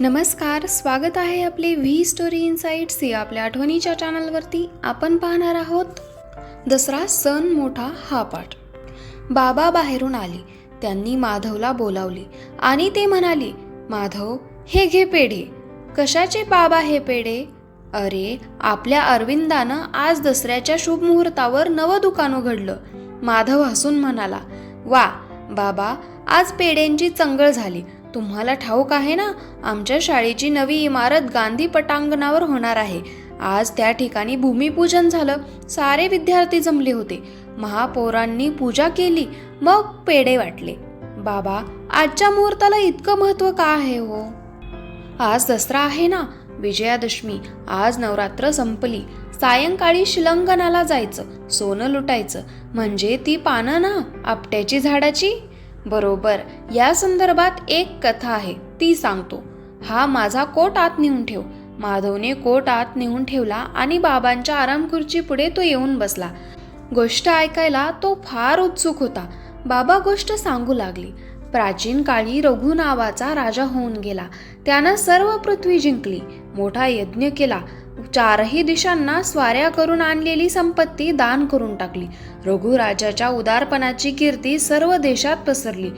नमस्कार स्वागत आहे आपले व्ही स्टोरी इन्साइट्स या आपल्या आठवणीच्या चॅनलवरती. आपण पाहणार आहोत दसरा सण मोठा हा पाठ. बाबा बाहेरून आले त्यांनी माधवला बोलावले आणि ते म्हणाले माधव हे घे पेढे. कशाचे बाबा हे पेढे? अरे आपल्या अरविंदानं आज दसऱ्याच्या शुभ मुहूर्तावर नवं दुकान उघडलं. माधव हसून म्हणाला वा बाबा आज पेढ्यांची चंगळ झाली. तुम्हाला ठाऊक आहे ना आमच्या शाळेची नवी इमारत गांधी पटांगणावर होणार आहे. आज त्या ठिकाणी भूमिपूजन झालं. सारे विद्यार्थी जमले होते. महापौरांनी पूजा केली मग पेढे वाटले. बाबा आजच्या मुहूर्ताला इतकं महत्त्व का आहे हो? आज दसरा आहे ना विजयादशमी. आज नवरात्र संपली. सायंकाळी शिलंगणाला जायचं सोनं लुटायचं. म्हणजे ती पानं ना आपट्याची झाडाची? बरोबर. या संदर्भात एक कथा आहे ती सांगतो. हा माझा कोट आत नेऊन ठेव. माधवने कोट आत नेऊन ठेवला आणि बाबांच्या आराम खुर्ची पुढे तो येऊन बसला. गोष्ट ऐकायला तो फार उत्सुक होता. बाबा गोष्ट सांगू लागली. प्राचीन काळी रघु नावाचा राजा होऊन गेला. त्यानं सर्व पृथ्वी जिंकली. मोठा यज्ञ केला. चारही दिशांना स्वाऱ्या करून आणलेली संपत्ती दान करून टाकली. रघुराजाच्या उदारपणाची कीर्ती सर्व देशात पसरली.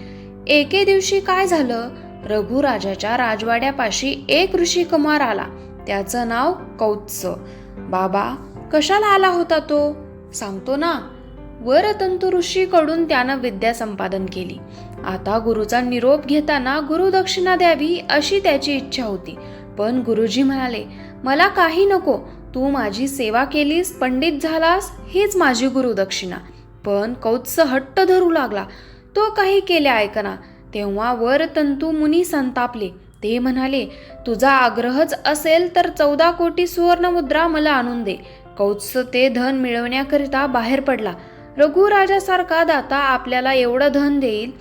एके दिवशी काय झालं? रघुराजाच्या राजवाड्यापाशी एक ऋषी कुमार आला. त्याचं नाव कौत्स. बाबा कशाला आला होता तो? सांगतो ना. वरतंतु ऋषीकडून त्यानं विद्या संपादन केली. आता गुरुचा निरोप घेताना गुरुदक्षिणा द्यावी अशी त्याची इच्छा होती. पण गुरुजी म्हणाले मला काही नको. तू माझी सेवा केलीस पंडित झालास हीच माझी गुरुदक्षिणा पण कौत्स हट्ट धरू लागला. तो काही केले ऐकना तेव्हा वर तंतू मुनी संतापले. ते म्हणाले तुझा आग्रहच असेल तर चौदा कोटी सुवर्णमुद्रा मला आणून दे. कौत्स ते धन मिळवण्याकरिता बाहेर पडला. रघुराजासारखा दाता आपल्याला एवढं धन देईल?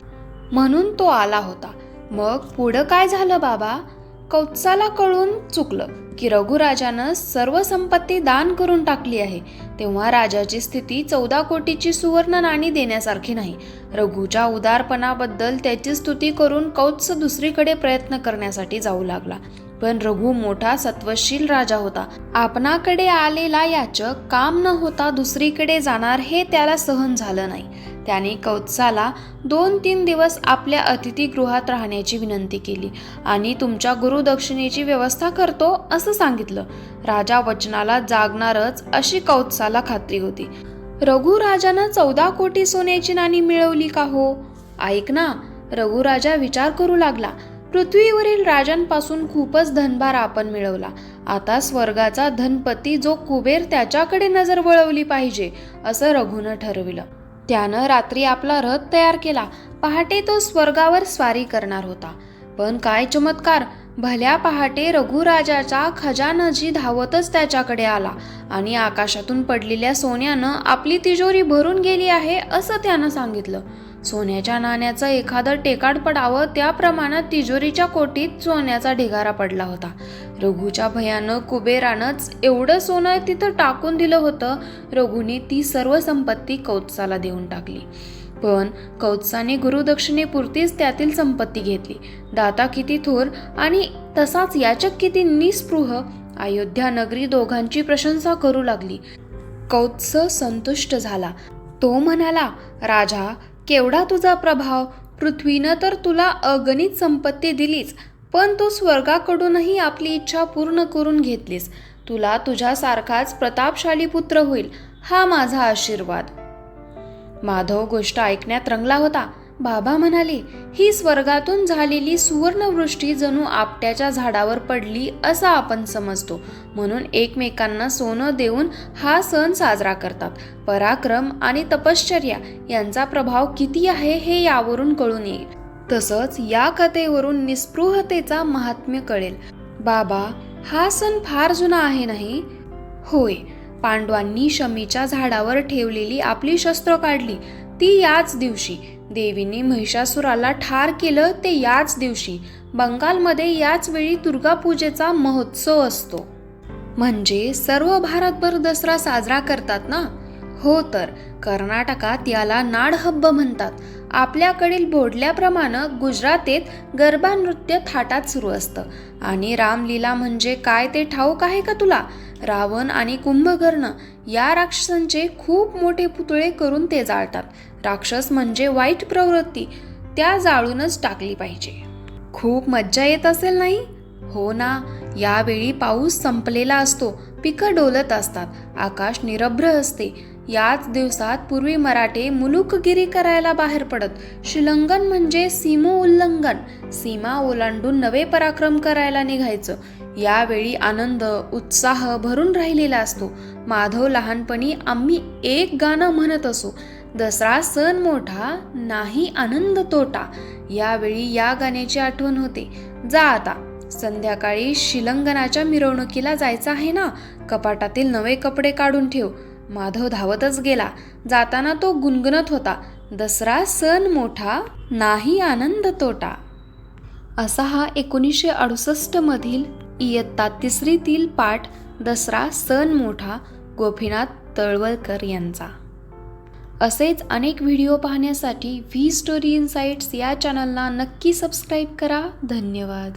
म्हणून तो आला होता. मग पुढं काय झालं बाबा? कौत्साला कळून चुकलं की रघुराजानं सर्व संपत्ती दान करून टाकली आहे. तेव्हा राजाची स्थिती चौदा कोटीची सुवर्ण नाणी देण्यासारखी नाही. रघुच्या उदारपणाबद्दल त्याची स्तुती करून कौत्स दुसरीकडे प्रयत्न करण्यासाठी जाऊ लागला. पण रघु मोठा सत्वशील राजा होता. आपणाकडे आलेला याचक काम न होता दुसरीकडे जाणार हे त्याला सहन झालं नाही. त्याने कौत्साला दोन तीन दिवस आपल्या अतिथीगृहात राहण्याची विनंती केली. आणि तुमच्या गुरुदक्षिणेची व्यवस्था करतो असं सांगितलं. राजा वचनाला जागणारच अशी कौत्साला खात्री होती. रघुराजानं चौदा कोटी सोन्याची नाणी मिळवली का हो? ऐक ना रघुराजा विचार करू लागला. पृथ्वीवरील राजांपासून खूपच धनभार आपण मिळवला. आता स्वर्गाचा धनपती जो कुबेर त्याच्याकडे नजर वळवली पाहिजे असं रघुनं ठरविलं. त्यानं रात्री आपला रथ तयार केला. पहाटे तो स्वर्गावर स्वारी करणार होता. पण काय चमत्कार! भल्या पहाटे रघुराजाचा खजानजी धावतच त्याच्याकडे आला आणि आकाशातून पडलेल्या सोन्यानं आपली तिजोरी भरून गेली आहे असं त्यानं सांगितलं. सोन्याच्या नाण्याचं एखादं टेकाड पडावं त्या प्रमाणात तिजोरीच्या कोटीत सोन्याचा ढिगारा पडला होता. रघूच्या भयानं कुबेरानंच एवढं सोनं तिथं टाकून दिलं होतं रघूने ती सर्व संपत्ती कौत्साला देऊन टाकली. पण कौत्साने गुरुदक्षिणेपुरतीच त्यातील संपत्ती घेतली. दाता किती थोर आणि तसाच याचक किती निस्पृह अयोध्या नगरी दोघांची प्रशंसा करू लागली. कौत्स संतुष्ट झाला. तो म्हणाला राजा केवढा तुझा प्रभाव? पृथ्वीनं तर तुला अगणित संपत्ती दिलीच पण तू स्वर्गाकडूनही आपली इच्छा पूर्ण करून घेतलीस. तुला तुझ्यासारखाच प्रतापशाली पुत्र होईल हा माझा आशीर्वाद. माधव गोष्ट ऐकण्यात रंगला होता. बाबा म्हणाले ही स्वर्गातून झालेली सुवर्णवृष्टी जणू आपट्याच्या झाडावर पडली असं आपण समजतो. म्हणून एकमेकांना सोनं देऊन हा सण साजरा करतात. पराक्रम आणि तपश्चर्या यांचा प्रभाव किती आहे हे यावरून कळून येईल. तसंच या कथेवरून निस्पृहतेचा महात्म्य कळेल. बाबा हा सण फार जुना आहे नाही? होय. पांडवांनी शमीच्या झाडावर ठेवलेली आपली शस्त्र काढली. ती याच दिवशी. देवीने महिषासुराला ठार केलं ते याच दिवशी. बंगालमध्ये याच वेळी दुर्गापूजेचा महोत्सव असतो. म्हणजे सर्व भारतभर दसरा साजरा करतात ना? हो तर कर्नाटकात याला नाडहब्ब म्हणतात. आपल्याकडील बोडल्याप्रमाणे गुजरातेत गरबा नृत्य थाटात सुरू असतं. आणि रामलीला म्हणजे काय ते ठाऊक आहे का तुला? रावण आणि कुंभकर्ण या राक्षसांचे खूप मोठे पुतळे करून ते जाळतात. राक्षस म्हणजे वाईट प्रवृत्ती त्या जाळूनच टाकली पाहिजे. खूप मज्जा येत असेल नाही? हो ना यावेळी पाऊस संपलेला असतो पिकं डोलत असतात आकाश निरभ्र असते. याच दिवसात पूर्वी मराठे मुलुकगिरी करायला बाहेर पडत. श्रीलंगन म्हणजे सीमो उल्लंघन. सीमा ओलांडून नवे पराक्रम करायला निघायचं. यावेळी आनंद उत्साह भरून राहिलेला असतो. माधव लहानपणी आम्ही एक गाणं म्हणत असो. दसरा सण मोठा नाही आनंद तोटा. यावेळी या गाण्याची आठवण होते. जा आता. संध्याकाळी शिलंगनाच्या मिरवणुकीला जायचं आहे ना? कपाटातील नवे कपडे काढून ठेव. माधव धावतच गेला. जाताना तो गुणगुणत होता. दसरा सण मोठा नाही आनंद तोटा. असा हा एकोणीसशे अडुसष्टमधील इयत्ता तिसरीतील पाठ दसरा सण मोठा गोपीनाथ तळवलकर यांचा. असेच अनेक व्हिडिओ पाहण्यासाठी व्ही स्टोरी इन्साइट्स या चॅनलला नक्की सबस्क्राईब करा. धन्यवाद.